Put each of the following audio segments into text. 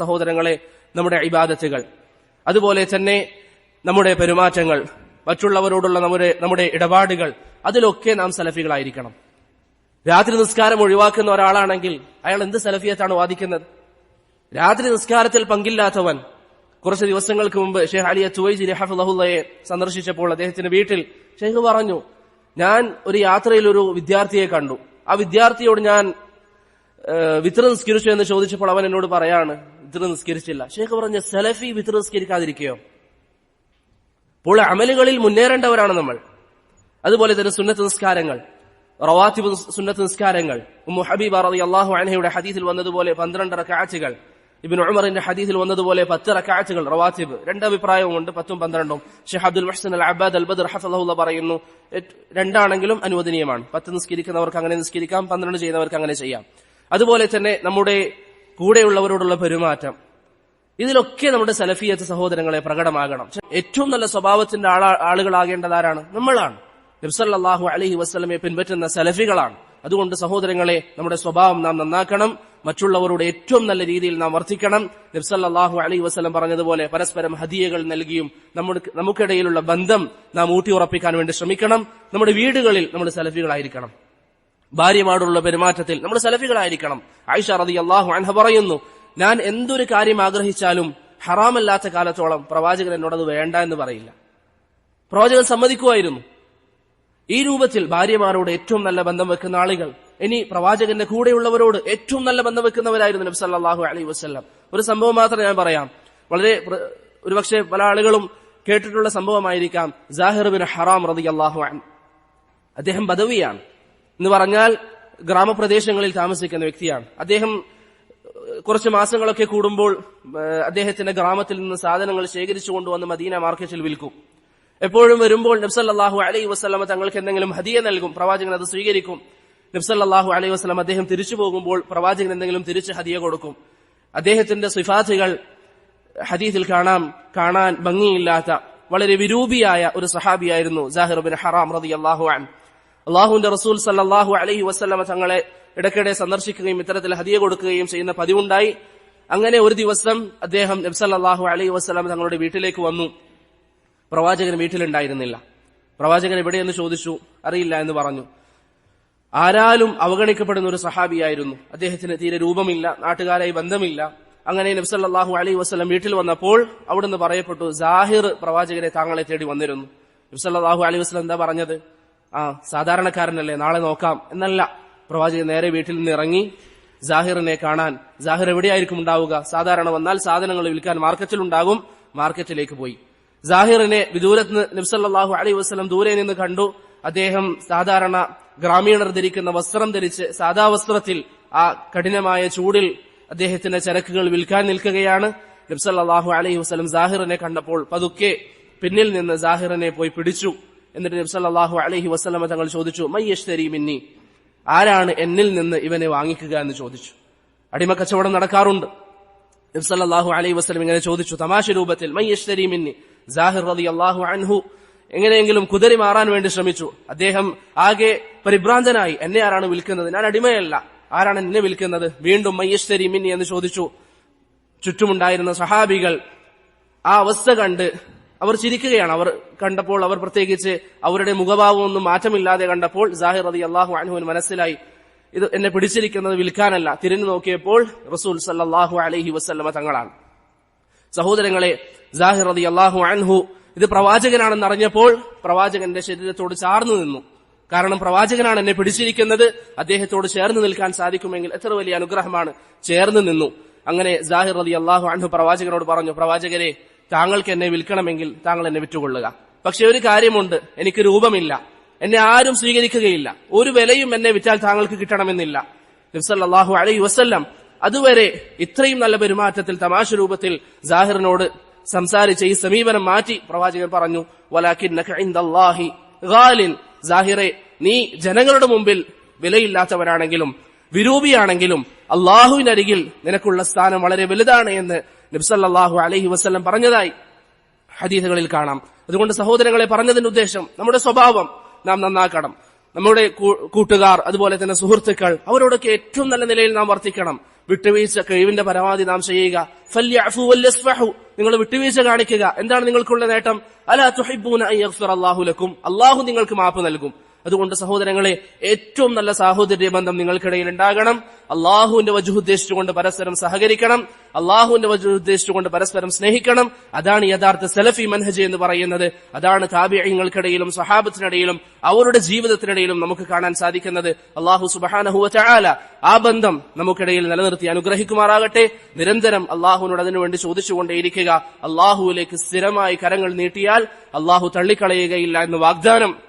സഹോദരങ്ങളെ നമ്മുടെ ഇബാദത്തുകൾ. അതുപോലെ തന്നെ നമ്മുടെ പെരുമാറ്റങ്ങൾ മറ്റുള്ളവരോടുള്ള നമ്മുടെ നമ്മുടെ ഇടപാടുകൾ അതിലൊക്കെ നാം സലഫികളായിരിക്കണം. രാത്രി നിസ്കാരം ഒഴിവാക്കുന്ന ഒരാളാണെങ്കിൽ അയാൾ എന്ത് സലഫിയത്താണ് വാദിക്കുന്നത്? രാത്രി നിസ്കാരത്തിൽ പങ്കില്ലാത്തവൻ കുറച്ച് ദിവസങ്ങൾക്ക് മുമ്പ് ഷെയ്ഖ് അലിയ ചുവൈജി ഹഫുല്ലയെ സന്ദർശിച്ചപ്പോൾ അദ്ദേഹത്തിന്റെ വീട്ടിൽ ഷെയ്ഖ് പറഞ്ഞു ഞാൻ ഒരു യാത്രയിൽ ഒരു വിദ്യാർത്ഥിയെ കണ്ടു. ആ വിദ്യാർത്ഥിയോട് ഞാൻ വിത്ര നിസ്കരിച്ചു എന്ന് ചോദിച്ചപ്പോൾ അവൻ എന്നോട് പറയാണ് വിത്ര നിസ്കരിച്ചില്ല. ഷേഖ് പറഞ്ഞ സലഫി വിത്ര നിസ്കരിക്കാതിരിക്കുകയോ അപ്പോൾ അമലുകളിൽ മുന്നേറേണ്ടവരാണ് നമ്മൾ. അതുപോലെ തന്നെ സുന്നത്ത് നിസ്കാരങ്ങൾ റവാത്തിബ് സുന്നത്ത് നിസ്കാരങ്ങൾ. ഉമ്മു അറബി അള്ളാഹു അനഹയുടെ ഹദീസിൽ വന്നതുപോലെ പന്ത്രണ്ട് കാഴ്ചകൾ ഇബിൻ ഉമറിന്റെ ഹദീസിൽ വന്നതുപോലെ പത്ത് കാഴ്ചകൾ റവാത്തിബ്. രണ്ട് ഉണ്ട് പത്തും പന്ത്രണ്ടും. ഷെഹ് അബ്ദുൽ മുഹ്സൻ അൽ അബാദ് അൽ ബദർ ഹഫളഹുല്ല പറയുന്നു രണ്ടാണെങ്കിലും അനുവദനീയമാണ്. പത്ത് നിസ്കരിക്കുന്നവർക്ക് അങ്ങനെ നിസ്കരിക്കാം പന്ത്രണ്ട് ചെയ്യുന്നവർക്ക് അങ്ങനെ ചെയ്യാം. അതുപോലെ തന്നെ നമ്മുടെ കൂടെയുള്ളവരോടുള്ള പെരുമാറ്റം. ഇതിലൊക്കെ നമ്മുടെ സലഫിയത്ത് സഹോദരങ്ങളെ പ്രകടമാകണം. ഏറ്റവും നല്ല സ്വഭാവത്തിന്റെ ആളാ ആളുകളാകേണ്ടത് ആരാണ് നമ്മളാണ്. നബ്സല്ലാഹു അലഹി വസ്ലമെ പിൻപറ്റുന്ന സലഫികളാണ്. അതുകൊണ്ട് സഹോദരങ്ങളെ നമ്മുടെ സ്വഭാവം നാം നന്നാക്കണം. മറ്റുള്ളവരോട് ഏറ്റവും നല്ല രീതിയിൽ നാം വർദ്ധിക്കണം നബ്സല്ലാഹു അലൈഹി വസ്ലം പറഞ്ഞതുപോലെ പരസ്പരം ഹദിയകൾ നൽകിയും നമ്മുടെ നമുക്കിടയിലുള്ള ബന്ധം നാം ഊട്ടിയുറപ്പിക്കാൻ വേണ്ടി ശ്രമിക്കണം. നമ്മുടെ വീടുകളിൽ നമ്മൾ സലഫികളായിരിക്കണം. ഭാര്യമാടുള്ള പെരുമാറ്റത്തിൽ നമ്മൾ സലഫികളായിരിക്കണം. ആയിഷ റതി അള്ളാഹു അൻഹ പറയുന്നു ഞാൻ എന്തൊരു കാര്യം ആഗ്രഹിച്ചാലും ഹറാമല്ലാത്ത കാലത്തോളം പ്രവാചകൻ എന്നോടത് വേണ്ട എന്ന് പറയില്ല. പ്രവാചകൻ സമ്മതിക്കുമായിരുന്നു. ഈ രൂപത്തിൽ ഭാര്യമാരോട് ഏറ്റവും നല്ല ബന്ധം വെക്കുന്ന ആളുകൾ ഇനി പ്രവാചകന്റെ കൂടെയുള്ളവരോട് ഏറ്റവും നല്ല ബന്ധം വെക്കുന്നവരായിരുന്നു നബ്സ് സല്ലല്ലാഹു അലൈഹി വസല്ലം. ഒരു സംഭവം മാത്രം ഞാൻ പറയാം. വളരെ ഒരുപക്ഷെ പല ആളുകളും കേട്ടിട്ടുള്ള സംഭവമായിരിക്കാം ജാഹിർ ബിൻ ഹറാം റതി അള്ളാഹു അദ്ദേഹം ബദവിയാണ്. എന്ന് പറഞ്ഞാൽ ഗ്രാമപ്രദേശങ്ങളിൽ താമസിക്കുന്ന വ്യക്തിയാണ്. അദ്ദേഹം കുറച്ച് മാസങ്ങളൊക്കെ കൂടുമ്പോൾ അദ്ദേഹത്തിന്റെ ഗ്രാമത്തിൽ നിന്ന് സാധനങ്ങൾ ശേഖരിച്ചു കൊണ്ടുവന്ന് മദീന മാർക്കറ്റിൽ വിൽക്കും. എപ്പോഴും വരുമ്പോൾ നബ്സല്ലാഹു അലൈഹി വസ്ലമ തങ്ങൾക്ക് എന്തെങ്കിലും ഹദിയ നൽകും പ്രവാചകൻ അത് സ്വീകരിക്കും. നബ്സല്ലാഹു അലൈഹി വസ്ലം അദ്ദേഹം തിരിച്ചു പോകുമ്പോൾ പ്രവാചകൻ എന്തെങ്കിലും തിരിച്ച് ഹദിയ കൊടുക്കും. അദ്ദേഹത്തിന്റെ സിഫാത്തുകൾ ഹദീസിൽ കാണാം കാണാൻ ഭംഗിയില്ലാത്ത വളരെ വിരൂപിയായ ഒരു സഹാബിയായിരുന്നു ജാഹിർ ബിൻ ഹറാം റതി അള്ളാഹു അൻ അള്ളാഹുവിന്റെ റസൂൽ സല്ലാഹു അലഹി വസ്ലമ തങ്ങളെ ഇടയ്ക്കിടെ സന്ദർശിക്കുകയും ഇത്തരത്തിൽ ഹദിയ കൊടുക്കുകയും ചെയ്യുന്ന പതിവുണ്ടായി. അങ്ങനെ ഒരു ദിവസം അദ്ദേഹം നബ്സല്ലാഹു അലൈഹി വസ്ലാം തങ്ങളുടെ വീട്ടിലേക്ക് വന്നു. പ്രവാചകൻ വീട്ടിലുണ്ടായിരുന്നില്ല. പ്രവാചകൻ എവിടെയെന്ന് ചോദിച്ചു? അറിയില്ല എന്ന് പറഞ്ഞു. ആരാലും അവഗണിക്കപ്പെടുന്ന ഒരു സഹാബിയായിരുന്നു. അദ്ദേഹത്തിന് തീരെ രൂപമില്ല നാട്ടുകാരായി ബന്ധമില്ല. അങ്ങനെ നബ്സല്ലാഹു അലൈഹി വസ്ലം വീട്ടിൽ വന്നപ്പോൾ അവിടുന്ന് പറയപ്പെട്ടു ജാഹിർ പ്രവാചകനെ താങ്കളെ തേടി വന്നിരുന്നു. നബ്സല്ലാഹു അലൈഹി വസ്ലം എന്താ പറഞ്ഞത്? ആ സാധാരണക്കാരനല്ലേ നാളെ നോക്കാം എന്നല്ല. പ്രവാചകൻ നേരെ വീട്ടിൽ നിന്ന് ഇറങ്ങി ജാഹിറിനെ കാണാൻ. ജാഹിർ എവിടെയായിരിക്കും ഉണ്ടാവുക? സാധാരണ വന്നാൽ സാധനങ്ങൾ വിൽക്കാൻ മാർക്കറ്റിൽ ഉണ്ടാകും മാർക്കറ്റിലേക്ക് പോയി. ജാഹിറിനെ വിദൂരത്ത് നിബ്സല്ലാഹു അലൈഹി വസ്ലം ദൂരെ നിന്ന് കണ്ടു. അദ്ദേഹം സാധാരണ ഗ്രാമീണർ ധരിക്കുന്ന വസ്ത്രം ധരിച്ച് സാധാ വസ്ത്രത്തിൽ ആ കഠിനമായ ചൂടിൽ അദ്ദേഹത്തിന്റെ ചരക്കുകൾ വിൽക്കാൻ നിൽക്കുകയാണ്. നബ്സല്ലാഹു അലൈഹി വസ്ലം ജാഹിറിനെ കണ്ടപ്പോൾ പതുക്കെ പിന്നിൽ നിന്ന് ജാഹിറിനെ പോയി പിടിച്ചു. എന്നിട്ട് നബ്സല്ലാഹു അലഹി വസ്ലമ തങ്ങൾ ചോദിച്ചു മയ്യശ്തരി മിന്നി? ആരാണ് എന്നിൽ നിന്ന് ഇവനെ വാങ്ങിക്കുക എന്ന് ചോദിച്ചു. അടിമ കച്ചവടം നടക്കാറുണ്ട്. നബ്സല്ലാഹു അലൈഹി വസ്ലം ഇങ്ങനെ ചോദിച്ചു തമാശ രൂപത്തിൽ മയ്യശ്തരി മിന്നി? ജാഹിർ റതി അള്ളാഹു അൻഹു. എങ്ങനെയെങ്കിലും കുതിരി മാറാൻ വേണ്ടി ശ്രമിച്ചു. അദ്ദേഹം ആകെ പരിഭ്രാന്തനായി. എന്നെ ആരാണ് വിൽക്കുന്നത്? ഞാൻ അടിമയല്ല. ആരാണ് എന്നെ വിൽക്കുന്നത്? വീണ്ടും മയ്യശ്തരി മിന്നി എന്ന് ചോദിച്ചു. ചുറ്റുമുണ്ടായിരുന്ന സഹാബികൾ ആ അവസ്ഥ കണ്ട് അവർ ചിരിക്കുകയാണ്. അവർ കണ്ടപ്പോൾ അവർ പ്രത്യേകിച്ച് അവരുടെ മുഖഭാവമൊന്നും മാറ്റമില്ലാതെ കണ്ടപ്പോൾ ജാഹിർ അതി അള്ളാഹു അനുഹുവിന് മനസ്സിലായി. ഇത് എന്നെ പിടിച്ചിരിക്കുന്നത് വിൽക്കാനല്ല. തിരിഞ്ഞു നോക്കിയപ്പോൾ റസൂൽ സല്ലാഹു അലഹി വസ്ല്ലമ തങ്ങളാണ്. സഹോദരങ്ങളെ ജാഹിർ അതി അള്ളാഹു അൻഹു ഇത് പ്രവാചകനാണെന്ന് അറിഞ്ഞപ്പോൾ പ്രവാചകന്റെ ശരീരത്തോട് ചാർന്നു നിന്നു. കാരണം പ്രവാചകനാണ് എന്നെ പിടിച്ചിരിക്കുന്നത്. അദ്ദേഹത്തോട് ചേർന്ന് നിൽക്കാൻ സാധിക്കുമെങ്കിൽ എത്ര വലിയ അനുഗ്രഹമാണ് ചേർന്ന് നിന്നു. അങ്ങനെ ജാഹിർ അലി അള്ളാഹു അൻഹു പ്രവാചകനോട് പറഞ്ഞു പ്രവാചകരെ താങ്കൾക്ക് എന്നെ വിൽക്കണമെങ്കിൽ താങ്കൾ എന്നെ വിറ്റുകൊള്ളുക. പക്ഷെ ഒരു കാര്യമുണ്ട് എനിക്ക് രൂപമില്ല. എന്നെ ആരും സ്വീകരിക്കുകയില്ല. ഒരു വിലയും എന്നെ വിറ്റാൽ താങ്കൾക്ക് കിട്ടണമെന്നില്ല. നബ്സല്ലാഹു അലൈഹി വസ്ല്ലം അതുവരെ ഇത്രയും നല്ല പെരുമാറ്റത്തിൽ തമാശ രൂപത്തിൽ ജാഹിറിനോട് സംസാരിച്ച ഈ സമീപനം മാറ്റി പ്രവാചകൻ പറഞ്ഞു വലാഖിൻ ജാഹിറെ നീ ജനങ്ങളുടെ മുമ്പിൽ വിലയില്ലാത്തവരാണെങ്കിലും വിരൂപിയാണെങ്കിലും അള്ളാഹുവിനരികിൽ നിനക്കുള്ള സ്ഥാനം വളരെ വലുതാണ് എന്ന് നബ്സല്ലാഹു അലഹി വസ്ല്ലം പറഞ്ഞതായി ഹദീസുകളിൽ കാണാം. അതുകൊണ്ട് സഹോദരങ്ങളെ പറഞ്ഞതിന്റെ ഉദ്ദേശം നമ്മുടെ സ്വഭാവം നാം നന്നാക്കണം. നമ്മുടെ കൂട്ടുകാർ അതുപോലെ തന്നെ സുഹൃത്തുക്കൾ അവരോടൊക്കെ ഏറ്റവും നല്ല നിലയിൽ നാം വർത്തിക്കണം. വിട്ടുവീഴ്ച കഴിവിന്റെ പരമാവധി നാം ചെയ്യുക. നിങ്ങൾ വിട്ടുവീഴ്ച കാണിക്കുക. എന്താണ് നിങ്ങൾക്കുള്ള നേട്ടം? അലാ അള്ളാഹു ലക്കും. അല്ലാഹു നിങ്ങൾക്ക് മാപ്പ് നൽകും. അതുകൊണ്ട് സഹോദരങ്ങളെ ഏറ്റവും നല്ല സാഹോദര്യ ബന്ധം നിങ്ങൾക്കിടയിൽ ഉണ്ടാകണം അള്ളാഹുവിന്റെ വജു ഉദ്ദേശിച്ചുകൊണ്ട് പരസ്പരം സഹകരിക്കണം. അള്ളാഹുവിന്റെ വജു ഉദ്ദേശിച്ചുകൊണ്ട് പരസ്പരം സ്നേഹിക്കണം. അതാണ് യഥാർത്ഥ സെലഫി മൻഹജ് എന്ന് പറയുന്നത്. അതാണ് താബിയങ്ങൾക്കിടയിലും സഹാബത്തിനിടയിലും അവരുടെ ജീവിതത്തിനിടയിലും നമുക്ക് കാണാൻ സാധിക്കുന്നത്. അള്ളാഹു സുബഹാനഹുവ ചാല ആ ബന്ധം നമുക്കിടയിൽ നിലനിർത്തി അനുഗ്രഹിക്കുമാറാകട്ടെ. നിരന്തരം അള്ളാഹുവിനോട് അതിനുവേണ്ടി ചോദിച്ചുകൊണ്ടേയിരിക്കുക. അള്ളാഹുവിലേക്ക് സ്ഥിരമായി കരങ്ങൾ നീട്ടിയാൽ അള്ളാഹു തള്ളിക്കളയുകയില്ല എന്ന് വാഗ്ദാനം.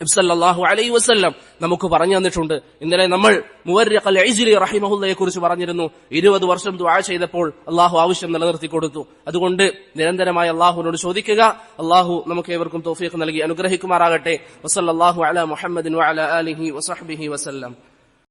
ഇബ്സല്ലാഹു അലൈ വസ്ല്ലം നമുക്ക് പറഞ്ഞു തന്നിട്ടുണ്ട്. ഇന്നലെ നമ്മൾ മുവര്യഖൽ ഐജിലി റഹിമഹുല്ലയെ കുറിച്ച് പറഞ്ഞിരുന്നു. ഇരുപത് വർഷം ദുആ ചെയ്തപ്പോൾ അള്ളാഹു ആവശ്യം നിലനിർത്തി കൊടുത്തു. അതുകൊണ്ട് നിരന്തരമായി അള്ളാഹുവിനോട് ചോദിക്കുക. അള്ളാഹു നമുക്ക് ഏവർക്കും തോഫീഖ് നൽകി അനുഗ്രഹിക്കുമാറാകട്ടെ. വസല്ലാഹു അല മുഹമ്മദിൻ വസഹ്ബിഹി വസല്ലം.